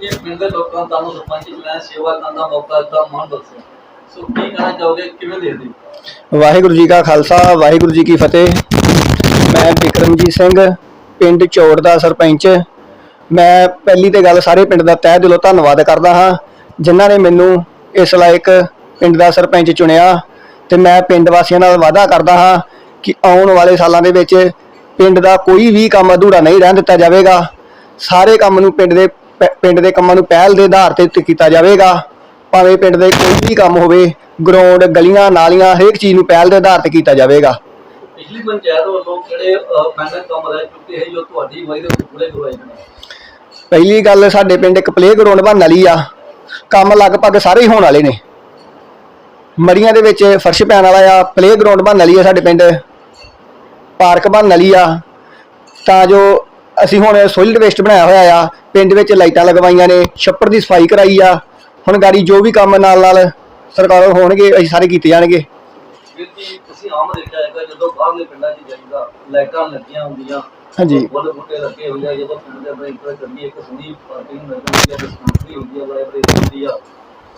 ਵੀਰ ਪਿੰਡ ਦੇ ਲੋਕਾਂ ਨੂੰ ਤੁਹਾਨੂੰ ਸਰਪੰਚ ਚੁਣਿਆ ਸੇਵਾ ਕਰਨ ਦਾ ਮੌਕਾ ਦਿੱਤਾ, ਮਾਣ ਬਖਸ਼ਿਆ। ਸੋ ਕੀ ਕਹਿਣਾ ਚਾਹੋਗੇ, ਕਿਵੇਂ ਦੇਖਦੇ ਹੋ? ਵਾਹਿਗੁਰੂ ਜੀ ਕਾ ਖਾਲਸਾ, ਵਾਹਿਗੁਰੂ ਜੀ ਕੀ ਫਤਿਹ। ਮੈਂ ਵਿਕਰਮਜੀਤ ਸਿੰਘ, ਪਿੰਡ ਚੌੜ ਦਾ ਸਰਪੰਚ। ਮੈਂ ਪਹਿਲੀ ਤੇ ਗੱਲ ਸਾਰੇ ਪਿੰਡ ਦਾ ਤਹਿ ਦਿਲੋਂ ਧੰਨਵਾਦ ਕਰਦਾ ਹਾਂ, ਜਿਨ੍ਹਾਂ ਨੇ ਮੈਨੂੰ ਇਸ ਲਾਇਕ ਪਿੰਡ ਦਾ ਸਰਪੰਚ ਚੁਣਿਆ। ਤੇ ਮੈਂ ਪਿੰਡ ਵਾਸੀਆਂ ਨਾਲ ਵਾਅਦਾ ਕਰਦਾ ਹਾਂ ਕਿ ਆਉਣ ਵਾਲੇ ਸਾਲਾਂ ਦੇ ਵਿੱਚ ਪਿੰਡ ਦਾ ਕੋਈ ਵੀ ਕੰਮ ਅਧੂਰਾ ਨਹੀਂ ਰਹਿਣ ਦਿੱਤਾ ਜਾਵੇਗਾ। ਸਾਰੇ ਕੰਮ ਨੂੰ ਪਿੰਡ ਦੇ ਪਿੰਡ ਦੇ ਕੰਮਾਂ ਨੂੰ ਪਹਿਲ ਦੇ ਆਧਾਰ ਤੇ ਕੀਤਾ ਜਾਵੇਗਾ। ਭਾਵੇਂ ਪਿੰਡ ਦੇ ਕੋਈ ਵੀ ਕੰਮ ਹੋਵੇ ਗਰਾਊਂਡ ਗਲੀਆਂ ਨਾਲੀਆਂ ਹਰੇਕ ਚੀਜ਼ ਨੂੰ ਪਹਿਲ ਦੇ ਆਧਾਰ ਤੇ ਕੀਤਾ ਜਾਵੇਗਾ। ਪਿਛਲੀ ਪੰਚਾਇਤ ਵੱਲੋਂ ਕਿਹੜੇ ਅਹ, ਪਿੰਡ ਦੇ ਕੰਮ ਰਹਿ ਚੁੱਕੇ ਹੈ ਜੋ ਤੁਹਾਡੀ ਅਗਵਾਈ ਦੇ ਵਿੱਚ ਪੂਰੇ ਕਰਵਾਏ ਜਾਣ ਪਹਿਲੀ ਗੱਲ ਸਾਡੇ ਪਿੰਡ ਇੱਕ ਪਲੇ ਗਰਾਊਂਡ ਬਣਨ ਵਾਲੀ ਆ। ਕੰਮ ਲਗਭਗ ਸਾਰੇ ਹੀ ਹੋਣ ਵਾਲੇ ਨੇ। ਮੜੀਆਂ ਦੇ ਵਿੱਚ ਫਰਸ਼ ਪੈਣ ਵਾਲਾ ਆ ਪਲੇ ਗਰਾਊਂਡ ਬਣਨ ਵਾਲੀ ਆ ਸਾਡੇ ਪਿੰਡ। ਪਾਰਕ ਬਣਨ ਵਾਲੀ ਆ। ਤਾਂ ਜੋ ਅਸੀਂ ਹੁਣ ਸੋਲਿਡ ਵੇਸਟ ਬਣਾਇਆ ਹੋਇਆ ਆ ਪਿੰਡ ਵਿੱਚ ਲਾਈਟਾਂ ਲਗਵਾਈਆਂ ਨੇ ਛੱਪੜ ਦੀ ਸਫ਼ਾਈ ਕਰਾਈ ਆ। ਹੁਣ ਗਾੜੀ ਜੋ ਵੀ ਕੰਮ ਨਾਲ ਨਾਲ ਸਰਕਾਰੋਂ ਹੋਣਗੇ ਅਸੀਂ ਸਾਰੇ ਕੀਤੇ ਜਾਣਗੇ। ਜੀ ਤੁਸੀਂ ਆਮ ਦੇਖਿਆ ਹੈਗਾ ਜਦੋਂ ਬਾਹਰਲੇ ਪਿੰਡਾਂ 'ਚ ਜਾਈਦਾ ਲਾਈਟਾਂ ਲੱਗੀਆਂ ਹੁੰਦੀਆਂ। ਹਾਂਜੀ। ਫੁੱਲ ਬੂਟੇ ਲੱਗੇ ਹੁੰਦੇ ਆ ਜਦੋਂ ਪਿੰਡ ਦੇ ਅੰਦਰ ਇੱਕ ਚੱਲੀ ਇੱਕ ਸੁਣੀ ਪਾਰਕਿੰਗ ਲੱਗਦੀ ਹੈ ਡਿਸਪੈਂਸਰੀ ਹੁੰਦੀ ਹੈ ਲਾਇਬ੍ਰੇਰੀ ਹੁੰਦੀ ਆ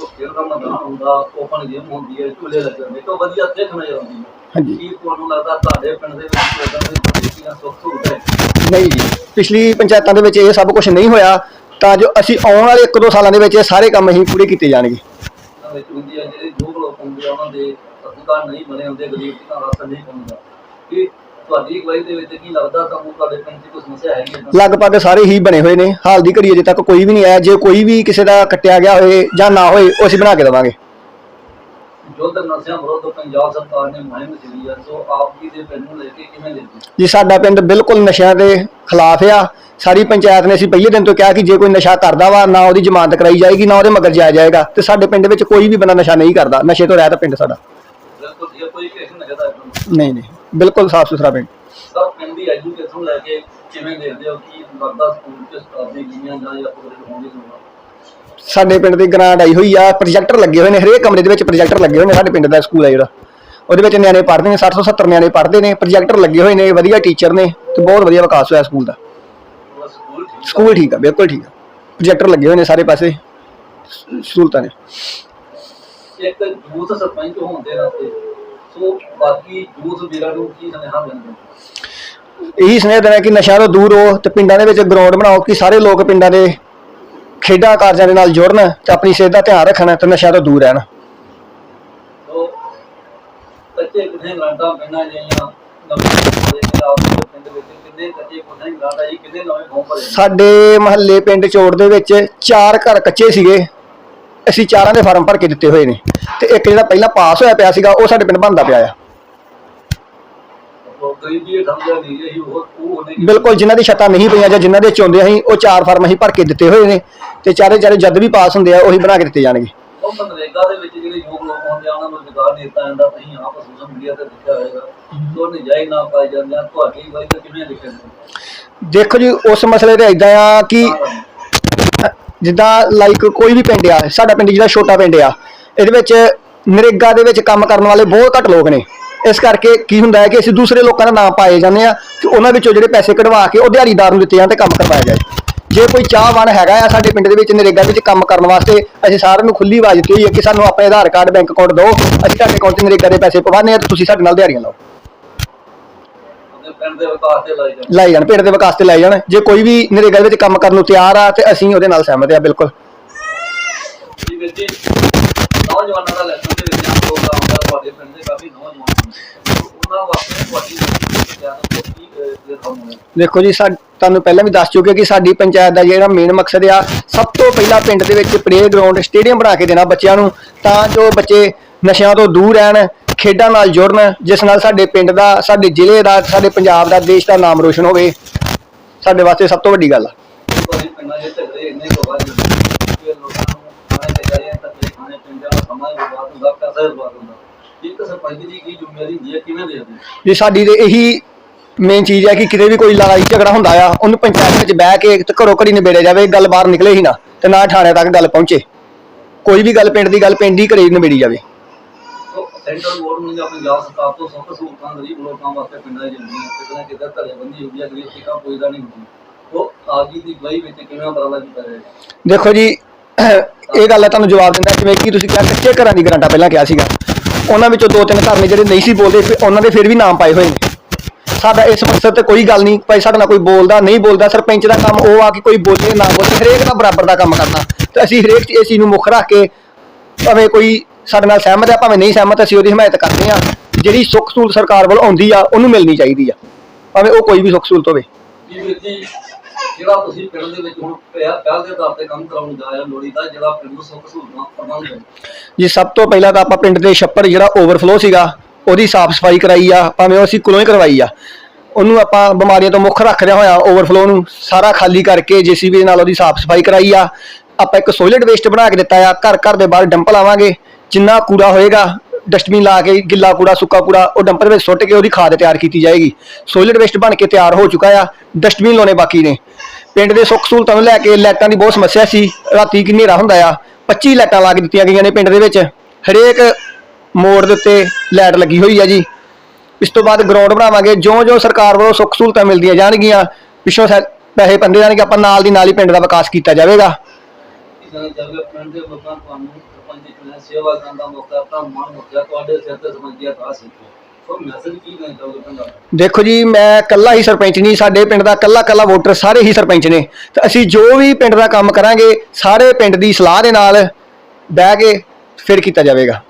ਉਹ ਖੇਡ ਦਾ ਮੈਦਾਨ ਹੁੰਦਾ ਓਪਨ ਜਿਮ ਹੁੰਦੀ ਹੈ ਝੂਲੇ ਲੱਗੇ ਹੁੰਦੇ ਤੋਂ ਵਧੀਆ ਦੇਖ ਨਜ਼ਰ ਆਉਂਦੀ ਹੈ ਹਾਂਜੀ। ਕੀ ਤੁਹਾਨੂੰ ਲੱਗਦਾ ਤੁਹਾਡੇ ਪਿੰਡ ਦੇ ਵਿੱਚ ਇਦਾਂ ਦੀ ਸੁੱਖ ਸਹੂਲਤ ਹੈ? ਨਹੀਂ। ਜੀ ਪਿਛਲੀ ਪੰਚਾਇਤਾਂ ਦੇ ਵਿੱਚ ਇਹ ਸਭ ਕੁਝ ਨਹੀਂ ਹੋਇਆ, ਤਾਂ ਜੋ ਅਸੀਂ ਆਉਣ ਵਾਲੇ 1-2 ਸਾਲਾਂ ਦੇ ਵਿੱਚ ਇਹ ਸਾਰੇ ਕੰਮ ਅਸੀਂ ਪੂਰੇ ਕੀਤੇ ਜਾਣਗੇ। ਵਿੱਚ ਹੁੰਦੀ ਹੈ ਜਿਹੜੇ ਯੋਗ ਲੋਕ ਹੁੰਦੇ ਆ ਉਹਨਾਂ ਦੇ ਅਧਿਕਾਰ ਨਹੀਂ ਬਣੇ ਹੁੰਦੇ ਗਰੀਬ ਦਾ ਰਾਸ਼ਨ ਨਹੀਂ ਪਾਉਂਦਾ ਕਿ ਤੁਹਾਡੀ ਅਗਵਾਈ ਦੇ ਵਿੱਚ ਕੀ ਲੱਗਦਾ ਤੁਹਾਨੂੰ ਤੁਹਾਡੇ ਪਿੰਡ 'ਚ ਕੋਈ ਸਮੱਸਿਆ ਹੈਗੀ ਹੈ ਲਗਭਗ ਸਾਰੇ ਹੀ ਬਣੇ ਹੋਏ ਨੇ। ਹਾਲ ਦੀ ਘੜੀ ਅਜੇ ਤੱਕ ਕੋਈ ਵੀ ਨਹੀਂ ਆਇਆ। ਜੇ ਕੋਈ ਵੀ ਕਿਸੇ ਦਾ ਕੱਟਿਆ ਗਿਆ ਹੋਏ ਜਾਂ ਨਾ ਹੋਏ, ਉਹ ਅਸੀਂ ਬਣਾ ਕੇ ਦੇਵਾਂਗੇ। ਯੁੱਧ ਨਸ਼ਿਆਂ ਵਿਰੁੱਧ ਪੰਜਾਬ ਸਰਕਾਰ ਨੇ ਮੁਹਿੰਮ ਚਲੀ ਹੈ ਸੋ ਆਪ ਜੀ ਦੇ ਪਿੰਡ ਨੂੰ ਲੈ ਕੇ ਕਿਵੇਂ ਦੇਖਦੇ ਹੋ? ਜੀ ਸਾਡਾ ਪਿੰਡ ਬਿਲਕੁਲ ਨਸ਼ਿਆਂ ਦੇ ਖਿਲਾਫ ਆ। ਸਾਰੀ ਪੰਚਾਇਤ ਨੇ ਅਸੀਂ ਪਹਿਲੇ ਦਿਨ ਤੋਂ ਕਿਹਾ ਕਿ ਜੇ ਕੋਈ ਨਸ਼ਾ ਕਰਦਾ ਵਾ ਨਾ ਉਹਦੀ ਜ਼ਮਾਨਤ ਕਰਾਈ ਜਾਏਗੀ ਨਾ ਉਹਦੇ ਮਗਰ ਜਾਇਆ ਜਾਏਗਾ ਤੇ ਸਾਡੇ ਪਿੰਡ ਵਿੱਚ ਕੋਈ ਵੀ ਬੰਦਾ ਨਸ਼ਾ ਨਹੀਂ ਕਰਦਾ। ਨਸ਼ੇ ਤੋਂ ਰਹਿਤ ਪਿੰਡ ਸਾਡਾ। ਬਿਲਕੁਲ ਜੇ ਕੋਈ ਕੇਸ ਨਸ਼ਾ ਦਾ ਹੈ ਨਹੀਂ ਨਹੀਂ ਬਿਲਕੁਲ ਸਾਫ਼ ਸੁਥਰਾ ਪਿੰਡ। ਸਭ ਪਿੰਡ ਦੀ ਐਜੂਕੇਸ਼ਨ ਲੈ ਕੇ ਕਿਵੇਂ ਦੇਖਦੇ ਹੋ ਕਿ ਲੱਗਦਾ ਸਕੂਲ 'ਚ ਸਟਾਫੀ ਗਈਆਂ ਜਾਂ ਜਾਂ ਪ੍ਰੋਗਰਾਮ ਹੋਣਗੇ ਸਾਡੇ ਪਿੰਡ ਦੀ ਗ੍ਰਾਂਟ ਆਈ ਹੋਈ ਆ ਪ੍ਰੋਜੈਕਟਰ ਲੱਗੇ ਹੋਏ ਨੇ ਹਰੇਕ ਕਮਰੇ ਦੇ ਵਿੱਚ ਪ੍ਰੋਜੈਕਟਰ ਲੱਗੇ ਹੋਏ ਨੇ ਸਾਡੇ ਪਿੰਡ ਦਾ ਸਕੂਲ ਆ ਜਿਹੜਾ। ਉਹਦੇ ਵਿੱਚ ਨਿਆਣੇ ਪੜ੍ਹਦੇ ਨੇ 60 ਤੋਂ 70 ਨਿਆਣੇ ਪੜ੍ਹਦੇ ਨੇ ਪ੍ਰੋਜੈਕਟਰ ਲੱਗੇ ਹੋਏ ਨੇ ਵਧੀਆ ਟੀਚਰ ਨੇ ਤੇ ਬਹੁਤ ਵਧੀਆ ਵਿਕਾਸ ਹੋਇਆ ਸਕੂਲ ਦਾ। ਸਕੂਲ ਠੀਕ ਆ ਬਿਲਕੁਲ ਠੀਕ ਆ। ਪ੍ਰੋਜੈਕਟਰ ਲੱਗੇ ਹੋਏ ਨੇ ਸਾਰੇ ਪਾਸੇ ਸਹੂਲਤਾਂ ਨੇ। ਇੱਕ ਯੂਥ ਸਰਪੰਚ ਹੋਣ ਦੇ ਨਾਤੇ ਸੋ ਬਾਕੀ ਯੂਥ ਵੀਰਾਂ ਨੂੰ ਕੀ ਸੁਨੇਹਾ ਦਿੰਦੇ ਇਹੀ ਸੁਨੇਹਾ ਦੇਣਾ ਕਿ ਨਸ਼ਾ ਤੋਂ ਦੂਰ ਹੋ ਤੇ ਪਿੰਡਾਂ ਦੇ ਵਿੱਚ ਗਰਾਊਂਡ ਬਣਾਓ ਕਿ ਸਾਰੇ ਲੋਕ ਪਿੰਡਾਂ ਦੇ ਖੇਡਾਂ ਕਾਰਜਾਂ ਦੇ ਨਾਲ ਜੁੜਨ ਤੇ ਆਪਣੀ ਸਿਹਤ ਦਾ ਧਿਆਨ ਰੱਖਣ ਤੇ ਨਸ਼ਾ ਤੋਂ ਦੂਰ ਰਹਿਣ। ਗ੍ਰਾਂਟਾਂ ਜਾਈਆਂ ਸਾਡੇ ਮਹੱਲੇ ਪਿੰਡ ਚੋੜ ਦੇ ਵਿੱਚ ਚਾਰ ਘਰ ਕੱਚੇ ਸੀਗੇ। ਅਸੀਂ ਚਾਰਾਂ ਦੇ ਫਾਰਮ ਭਰ ਕੇ ਦਿੱਤੇ ਹੋਏ ਨੇ ਤੇ ਇੱਕ ਜਿਹੜਾ ਪਹਿਲਾਂ ਪਾਸ ਹੋਇਆ ਪਿਆ ਸੀਗਾ ਉਹ ਸਾਡੇ ਪਿੰਡ ਬਣਦਾ ਪਿਆ ਆ। ਗਰੀਬੀ ਇਹ ਸਮਝਿਆ ਨਹੀਂ ਰਹੀ ਉਹ ਉਹ ਉਹਨੇ ਕੀ- ਬਿਲਕੁਲ ਜਿਨ੍ਹਾਂ ਦੀ ਛੱਤਾਂ ਨਹੀਂ ਪਈਆਂ ਜਾਂ ਜਿਨ੍ਹਾਂ ਦੇ ਚੋਂਦੇ ਅਸੀਂ ਉਹ ਚਾਰ ਫਾਰਮ ਅਸੀਂ ਭਰ ਕੇ ਦਿੱਤੇ ਹੋਏ ਨੇ ਤੇ ਚਾਰੇ ਚਾਰੇ ਜਦ ਵੀ ਪਾਸ ਹੁੰਦੇ ਆ ਉਹੀ ਬਣਾ ਕੇ ਦਿੱਤੇ ਜਾਣਗੇ। ਉਹ ਮਨਰੇਗਾ ਦੇ ਵਿੱਚ ਜਿਹੜੇ ਯੋਗ ਲੋਕ ਹੁੰਦੇ ਆ ਉਹਨਾਂ ਨੂੰ ਰੁਜ਼ਗਾਰ ਨਹੀਂ ਦਿੱਤਾ ਜਾਂਦਾ ਤੁਸੀਂ ਆਪ ਸੋਸ਼ਲ ਮੀਡੀਆ ਤੇ ਦੇਖਿਆ ਹੋਵੇਗਾ ਉਹ ਨਜਾਇਜ਼ ਨਾ ਪਾਏ ਜਾਂਦੇ ਆ ਤੁਹਾਡੀ ਵਾਰੀ ਤਾਂ ਕਿਵੇਂ ਦੇਖਦੇ ਹੋ ਦੇਖੋ ਜੀ ਉਸ ਮਸਲੇ ਤੇ ਇਦਾਂ ਆ ਕਿ ਜਿੱਦਾਂ ਲਾਈਕ ਕੋਈ ਵੀ ਪਿੰਡ ਆ ਸਾਡਾ ਪਿੰਡ ਜਿਹੜਾ ਛੋਟਾ ਪਿੰਡ ਆ ਇਹਦੇ ਵਿੱਚ ਨਰੇਗਾ ਦੇ ਵਿੱਚ ਕੰਮ ਕਰਨ ਵਾਲੇ ਬਹੁਤ ਘੱਟ ਲੋਕ ਨੇ। ਇਸ ਕਰਕੇ ਕੀ ਹੁੰਦਾ ਹੈ ਕਿ ਅਸੀਂ ਦੂਸਰੇ ਲੋਕਾਂ ਦਾ ਨਾਮ ਪਾਏ ਜਾਂਦੇ ਆ ਕਿ ਉਹਨਾਂ ਵਿੱਚੋਂ ਜਿਹੜੇ ਪੈਸੇ ਕਢਵਾ ਕੇ ਉਹ ਦਿਹਾੜੀਦਾਰ ਨੂੰ ਦਿੱਤੇ ਜਾਣ ਤੇ ਕੰਮ ਕਰਵਾਇਆ ਜਾਏ। ਜੇ ਕੋਈ ਚਾਹਵਾਨ ਹੈਗਾ ਆ ਸਾਡੇ ਪਿੰਡ ਦੇ ਵਿੱਚ ਨਰੇਗਾ ਵਿੱਚ ਕੰਮ ਕਰਨ ਵਾਸਤੇ ਅਸੀਂ ਸਾਰਿਆਂ ਨੂੰ ਖੁੱਲੀ ਆਵਾਜ਼ ਦਿੱਤੀ ਹੋਈ ਹੈ ਕਿ ਸਾਨੂੰ ਆਪਣੇ ਆਧਾਰ ਕਾਰਡ ਬੈਂਕ ਅਕਾਊਂਟ ਦਿਓ ਅਸੀਂ ਤੁਹਾਡੇ ਅਕਾਊਂਟ 'ਚ ਨਰੇਗਾ ਦੇ ਪੈਸੇ ਪਵਾਉਂਦੇ ਆ ਤੇ ਤੁਸੀਂ ਸਾਡੇ ਨਾਲ ਦਿਹਾੜੀਆਂ ਲਾਓ। ਪਿੰਡ ਦੇ ਵਿਕਾਸ ਤੇ ਲਾਈ ਜਾਂਦੇ ਲਾਈ ਜਾਣ ਪਿੰਡ ਦੇ ਵਿਕਾਸ ਤੇ ਲਾਈ ਜਾਣ। ਜੇ ਕੋਈ ਵੀ ਨਰੇਗਾ ਵਿੱਚ ਕੰਮ ਕਰਨ ਨੂੰ ਤਿਆਰ ਆ ਤੇ ਅਸੀਂ ਉਹਦੇ ਨਾਲ ਸਹਿਮਤ ਆ ਬਿਲਕੁਲ। ਜੀ ਵੀਰ ਜੀ ਨੌਜਵਾਨਾਂ ਦਾ ਲੈਸਨ ਦੇ ਵਿੱਚ ਆਮ ਪ੍ਰੋਗਰਾਮ ਹੁੰਦਾ ਤੁਹਾਡੇ ਪਿੰਡ ਦੇ ਕਾਫੀ ਨੌਜਵਾਨ ਨੇ ਉਹਨਾਂ ਵਾਸਤੇ ਤੁਹਾਡੀ ਧਿਆਨ ਤੋਂ ਕੀ ਕਲੀਅਰ ਹੋਣਾ ਦੇਖੋ ਜੀ ਸਾ ਤੁਹਾਨੂੰ ਪਹਿਲਾਂ ਵੀ ਦੱਸ ਚੁੱਕੇ ਕਿ ਸਾਡੀ ਪੰਚਾਇਤ ਦਾ ਜਿਹੜਾ ਮੇਨ ਮਕਸਦ ਆ ਸਭ ਤੋਂ ਪਹਿਲਾਂ ਪਿੰਡ ਦੇ ਵਿੱਚ ਪਲੇ ਗਰਾਊਂਡ ਸਟੇਡੀਅਮ ਬਣਾ ਕੇ ਦੇਣਾ ਬੱਚਿਆਂ ਨੂੰ ਤਾਂ ਜੋ ਬੱਚੇ ਨਸ਼ਿਆਂ ਤੋਂ ਦੂਰ ਰਹਿਣ ਖੇਡਾਂ ਨਾਲ ਜੁੜਨ ਜਿਸ ਨਾਲ ਸਾਡੇ ਪਿੰਡ ਦਾ ਸਾਡੇ ਜ਼ਿਲ੍ਹੇ ਦਾ ਸਾਡੇ ਪੰਜਾਬ ਦਾ ਦੇਸ਼ ਦਾ ਨਾਮ ਰੋਸ਼ਨ ਹੋਵੇ। ਸਾਡੇ ਵਾਸਤੇ ਸਭ ਤੋਂ ਵੱਡੀ ਗੱਲ ਆ। ਦੇ ਦਾ ਦੀ? ਜੀ ਸਾਡੀ ਤੇ ਇਹੀ ਮੇਨ ਚੀਜ਼ ਹੈ ਕਿ ਕਿਤੇ ਵੀ ਕੋਈ ਲੜਾਈ ਝਗੜਾ ਹੁੰਦਾ ਆ ਉਹਨੂੰ ਪੰਚਾਇਤ ਵਿੱਚ ਬਹਿ ਕੇ ਤੇ ਘਰੋਂ ਘਰੀ ਨਿਬੇੜਿਆ ਜਾਵੇ ਗੱਲ ਬਾਹਰ ਨਿਕਲੇ ਹੀ ਨਾ ਤੇ ਨਾ ਥਾਣੇ ਤੱਕ ਗੱਲ ਪਹੁੰਚੇ। ਕੋਈ ਵੀ ਗੱਲ ਪਿੰਡ ਦੀ ਗੱਲ ਪਿੰਡ ਹੀ ਘਰੇ ਨਿਬੇੜੀ ਜਾਵੇ। ਸੋ ਸੈਂਟਰਲ ਗਵਰਨਮੈਂਟ ਜਾਂ ਪੰਜਾਬ ਸਰਕਾਰ ਤੋਂ ਸੁੱਖ ਸਹੂਲਤਾਂ ਗਰੀਬ ਲੋਕਾਂ ਵਾਸਤੇ ਪਿੰਡਾਂ 'ਚ ਜਾਂਦੀਆਂ ਕਿਤੇ ਨਾ ਕਿਤੇ ਧੜੇਬੰਦੀ ਹੁੰਦੀ ਹੈ ਗਰੀਬ ਸਿੱਖਾਂ ਪੁੱਜਦਾ ਨਹੀਂ ਹੁੰਦੀ। ਉਹ ਆਪ ਜੀ ਦੀ ਗਵਾਹੀ ਵਿੱਚ ਕਿਵੇਂ ਉਪਰਾਲਾ ਕੀਤਾ ਜਾਏਗਾ ਦੇਖੋ ਜੀ ਇਹ ਗੱਲ ਹੈ ਤੁਹਾਨੂੰ ਜਵਾਬ ਦਿੰਦਾ ਜਿਵੇਂ ਕਿ ਤੁਸੀਂ ਕਿਹਾ ਕੱਚੇ ਘਰਾਂ ਦੀ ਗਰੰਟਾ ਪਹਿਲਾਂ ਕਿਹਾ ਸੀਗਾ। ਉਹਨਾਂ ਵਿੱਚੋਂ ਦੋ ਤਿੰਨ ਘਰ ਨੇ ਜਿਹੜੇ ਨਹੀਂ ਸੀ ਬੋਲਦੇ ਉਹਨਾਂ ਦੇ ਫਿਰ ਵੀ ਨਾਮ ਪਾਏ ਹੋਏ ਨੇ। ਸਾਡਾ ਇਸ ਮਕਸਦ ਤੇ ਕੋਈ ਗੱਲ ਨਹੀਂ ਭਾਈ ਸਾਡੇ ਨਾਲ ਕੋਈ ਬੋਲਦਾ ਨਹੀਂ ਬੋਲਦਾ ਸਰਪੰਚ ਦਾ ਕੰਮ ਉਹ ਆ ਕਿ ਕੋਈ ਬੋਲੇ ਨਾ ਬੋਲੇ ਹਰੇਕ ਦਾ ਬਰਾਬਰ ਦਾ ਕੰਮ ਕਰਨਾ। ਤੇ ਅਸੀਂ ਹਰੇਕ ਇਸ ਚੀਜ਼ ਨੂੰ ਮੁੱਖ ਰੱਖ ਕੇ ਭਾਵੇਂ ਕੋਈ ਸਾਡੇ ਨਾਲ ਸਹਿਮਤ ਹੈ ਭਾਵੇਂ ਨਹੀਂ ਸਹਿਮਤ ਅਸੀਂ ਉਹਦੀ ਹਮਾਇਤ ਕਰਦੇ ਆ। ਜਿਹੜੀ ਸੁੱਖ ਸਹੂਲਤ ਸਰਕਾਰ ਵੱਲੋਂ ਆਉਂਦੀ ਆ ਉਹਨੂੰ ਮਿਲਣੀ ਚਾਹੀਦੀ ਆ। ਭਾਵੇਂ ਉਹ ਕੋਈ ਵੀ ਸੁੱਖ ਸਹੂਲਤ ਹੋਵੇ। ਜੀ ਵੀਰ ਜੀ ਜਿਹੜਾ ਤੁਸੀਂ ਪਿੰਡ ਦੇ ਵਿੱਚ ਹੁਣ ਪਿਆ ਪਹਿਲ ਦੇ ਆਧਾਰ ਤੇ ਕੰਮ ਕਰਾਉਣ ਜਾ ਰਹੇ ਹੋ ਲੋੜੀ ਦਾ ਜਿਹੜਾ ਪਿੰਡ ਨੂੰ ਸੁੱਖ ਸਹੂਲਤਾਂ ਪ੍ਰਬੰਧ ਹੈ ਜੀ ਸਭ ਤੋਂ ਪਹਿਲਾਂ ਤਾਂ ਆਪਾਂ ਪਿੰਡ ਦੇ ਛੱਪੜ ਜਿਹੜਾ ਓਵਰਫਲੋ ਸੀਗਾ ਉਹਦੀ ਸਾਫ਼ ਸਫ਼ਾਈ ਕਰਾਈ ਆ, ਭਾਵੇਂ ਉਹ ਅਸੀਂ ਕੁਲੋਂ ਹੀ ਕਰਵਾਈ ਆ। ਉਹਨੂੰ ਆਪਾਂ ਬਿਮਾਰੀਆਂ ਤੋਂ ਮੁੱਖ ਰੱਖਦਿਆਂ ਹੋਇਆ ਓਵਰਫਲੋ ਨੂੰ ਸਾਰਾ ਖਾਲੀ ਕਰਕੇ ਜੀਸੀਬੀ ਦੇ ਨਾਲ ਉਹਦੀ ਸਾਫ਼ ਸਫ਼ਾਈ ਕਰਾਈ ਆ। ਆਪਾਂ ਇੱਕ ਸੋਲਿਡ ਵੇਸਟ ਬਣਾ ਕੇ ਦਿੱਤਾ ਆ, ਘਰ ਘਰ ਦੇ ਬਾਹਰ ਡੰਪ ਲਾਵਾਂਗੇ, ਜਿੰਨਾ ਕੂੜਾ ਹੋਏਗਾ ਡਸਟਬਿਨ ਲਾ ਕੇ, ਗਿੱਲਾ ਕੂੜਾ, ਸੁੱਕਾ ਕੂੜਾ, ਉਹ ਡੰਪਰ ਵਿੱਚ ਸੁੱਟ ਕੇ ਉਹਦੀ ਖਾਦ ਤਿਆਰ ਕੀਤੀ ਜਾਏਗੀ। ਸੋਲਿਡ ਵੇਸਟ ਬਣ ਕੇ ਤਿਆਰ ਹੋ ਚੁੱਕਾ ਆ ਡਸਟਬਿਨ ਲਾਉਣੇ ਬਾਕੀ ਨੇ। ਪਿੰਡ ਦੇ ਸੁੱਖ ਸਹੂਲਤਾਂ ਨੂੰ ਲੈ ਕੇ ਲਾਈਟਾਂ ਦੀ ਬਹੁਤ ਸਮੱਸਿਆ ਸੀ, ਰਾਤੀ ਕਿ ਹਨੇਰਾ ਹੁੰਦਾ ਆ 25 ਲਾਈਟਾਂ ਲਾ ਕੇ ਦਿੱਤੀਆਂ ਗਈਆਂ ਨੇ ਪਿੰਡ ਦੇ ਵਿੱਚ। ਹਰੇਕ ਮੋੜ ਦੇ ਉੱਤੇ ਲਾਈਟ ਲੱਗੀ ਹੋਈ ਹੈ ਜੀ। ਇਸ ਤੋਂ ਬਾਅਦ ਗਰਾਊਂਡ ਬਣਾਵਾਂਗੇ। ਜਿਉਂ-ਜਿਉਂ ਸਰਕਾਰ ਵੱਲੋਂ ਸੁੱਖ ਸਹੂਲਤਾਂ ਮਿਲਦੀਆਂ ਜਾਣਗੀਆਂ, ਪਿੱਛੋਂ ਸੈ- ਪੈਸੇ ਪੰਦੇ ਜਾਣਗੇ, ਆਪਾਂ ਨਾਲ ਦੀ ਨਾਲ ਹੀ ਪਿੰਡ ਦਾ ਵਿਕਾਸ ਕੀਤਾ ਜਾਵੇਗਾ। ਦੇਖੋ ਜੀ, ਮੈਂ ਕੱਲਾ ਹੀ ਸਰਪੰਚ ਨਹੀਂ, ਸਾਡੇ ਪਿੰਡ ਦਾ ਕੱਲਾ ਕੱਲਾ ਵੋਟਰ ਸਾਰੇ ਹੀ ਸਰਪੰਚ ਨੇ। ਤੇ ਅਸੀਂ ਜੋ ਵੀ ਪਿੰਡ ਦਾ ਕੰਮ ਕਰਾਂਗੇ, ਸਾਰੇ ਪਿੰਡ ਦੀ ਸਲਾਹ ਦੇ ਨਾਲ ਬਹਿ ਕੇ ਫਿਰ ਕੀਤਾ ਜਾਵੇਗਾ।